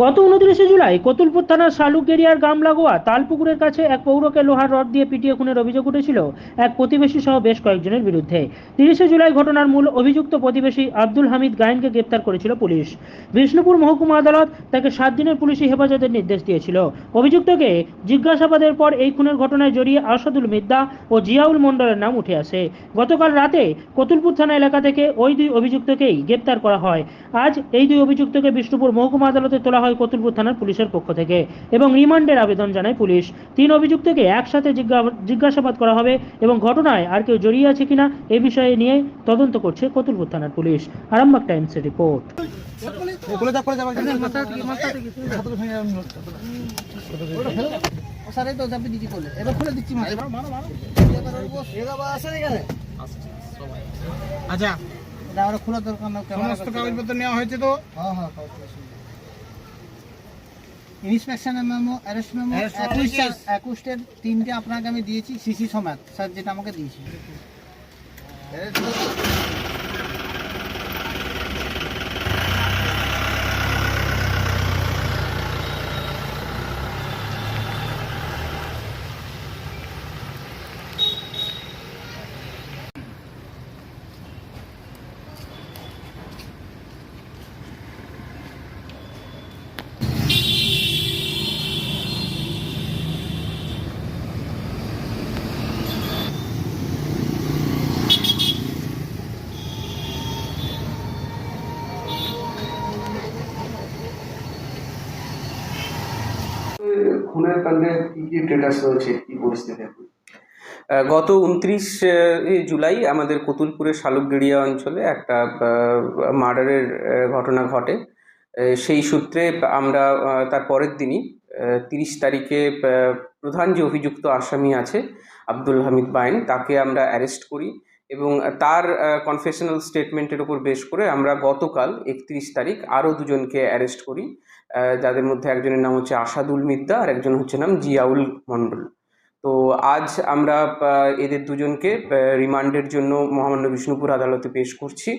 গত উনত্রিশে জুলাই কতুলপুর থানার শালুকেরিয়ার গ্রাম লাগোয়া তালপুকুরের কাছে এক পৌরকে লোহার রড দিয়ে পিটিয়ে খুনের অভিযোগ উঠেছিল এক প্রতিবেশী সহ বেশ কয়েকজনের বিরুদ্ধে। তিরিশে জুলাই ঘটনার মূল অভিযুক্ত প্রতিবেশী আব্দুল হামিদ গায়েনকে গ্রেপ্তার করেছিল পুলিশ। বিষ্ণুপুর মহকুমা আদালত তাকে সাত দিনের পুলিশি হেফাজতের নির্দেশ দিয়েছিল। অভিযুক্তকে জিজ্ঞাসাবাদের পর এই খুনের ঘটনায় জড়িয়ে আসাদুল মিদ্দা ও জিয়াউল মণ্ডলের নাম উঠে আসে। গতকাল রাতে কতুলপুর থানা এলাকা থেকে ওই দুই অভিযুক্তকেই গ্রেপ্তার করা হয়। আজ এই দুই অভিযুক্তকে বিষ্ণুপুর মহকুমা আদালতে তোলা হয় কতুলপুর থানার পুলিশের পক্ষ থেকে এবং রিমান্ডের আবেদন জানায় পুলিশ। তিন অভিযুক্তকে একসাথে জিজ্ঞাসাবাদ করা হবে এবং ঘটনায় আর কেউ জড়িয়ে আছে কিনা এ বিষয়ে নিয়ে তদন্ত করছে কতুলপুর থানার পুলিশ। আরামবাগ টাইমসের রিপোর্ট। তো চাপি দিচ্ছি করলে এবার খুলে দিচ্ছি এখানে আচ্ছা। এটা আমরা খোলা দরকার না সমস্ত কাগজপত্র নেওয়া হয়েছে তো? হ্যাঁ হ্যাঁ ইন্সপেকশনের memo arrest memo Arrest memo একুশ একুশের তিনটে আপনাকে আমি দিয়েছি সিসি সমেত। স্যার যেটা আমাকে দিয়েছি। খুনের কাণ্ডে কি কি স্টেটাস রয়েছে? কি পরিস্থিতি? গত উনত্রিশ জুলাই আমাদের কতুলপুরের শালুকগেড়িয়া অঞ্চলে একটা মার্ডারের ঘটনা ঘটে। সেই সূত্রে আমরা তার পরের দিনই তিরিশ তারিখে প্রধান যে অভিযুক্ত আসামি আছে, আব্দুল হামিদ বাইন, তাকে আমরা অ্যারেস্ট করি। এবং তার কনফেশনাল স্টেটমেন্টের উপর বেশ করে আমরা গতকাল একত্রিশ তারিখ আরও দুজনকে অ্যারেস্ট করি যাদের মধ্যে একজনের নাম হচ্ছে আসাদুল মিদ্দা আর একজন হচ্ছে নাম জিয়াউল মণ্ডল। তো আজ আমরা এদের দুজনকে রিমান্ডের জন্য মহামান্য বিষ্ণুপুর আদালতে পেশ করছি।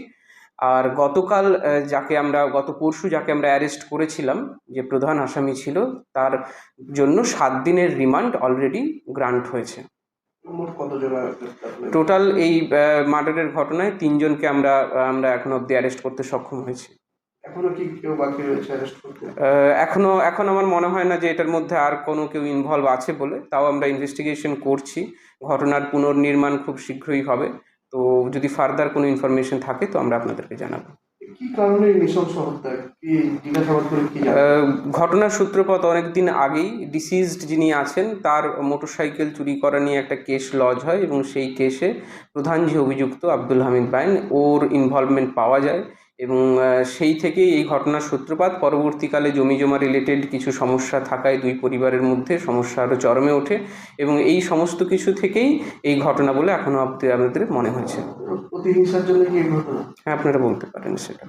আর গতকাল যাকে আমরা, গত পরশু যাকে আমরা অ্যারেস্ট করেছিলাম, যে প্রধান আসামি ছিল, তার জন্য সাত দিনের রিমান্ড অলরেডি গ্রান্ট হয়েছে। টোটাল এই মার্ডারের ঘটনায় তিনজনকে আমরা আমরা এখন অব্দি অ্যারেস্ট করতে সক্ষম হয়েছি। এখনও কি কেউ বাকি রয়েছে অ্যারেস্ট করতে? এখনও এখন আমার মনে হয় না যে এটার মধ্যে আর কোনো কেউ ইনভলভ আছে বলে তাও আমরা ইনভেস্টিগেশন করছি। ঘটনার পুনর্নির্মাণ খুব শীঘ্রই হবে। তো যদি ফার্দার কোনো ইনফরমেশন থাকে তো আমরা আপনাদেরকে জানাব। ঘটনার সূত্রপাত অনেকদিন আগেই ডিসিজড যিনি আছেন, তার মোটরসাইকেল চুরি করা নিয়ে একটা কেস লজ হয় এবং সেই কেসে প্রধান যে অভিযুক্ত আব্দুল হামিদ বাইন ওর ইনভলভমেন্ট পাওয়া যায়। এবং সেই থেকেই এই ঘটনার সূত্রপাত। পরবর্তীকালে জমি জমা রিলেটেড কিছু সমস্যা থাকায় দুই পরিবারের মধ্যে সমস্যা আরও চরমে ওঠে এবং এই সমস্ত কিছু থেকেই এই ঘটনা বলে এখনও আপনাদের মনে হয়েছে প্রতিহিংসার জন্য কি ঘটনা? হ্যাঁ আপনারা বলতে পারেন সেটা।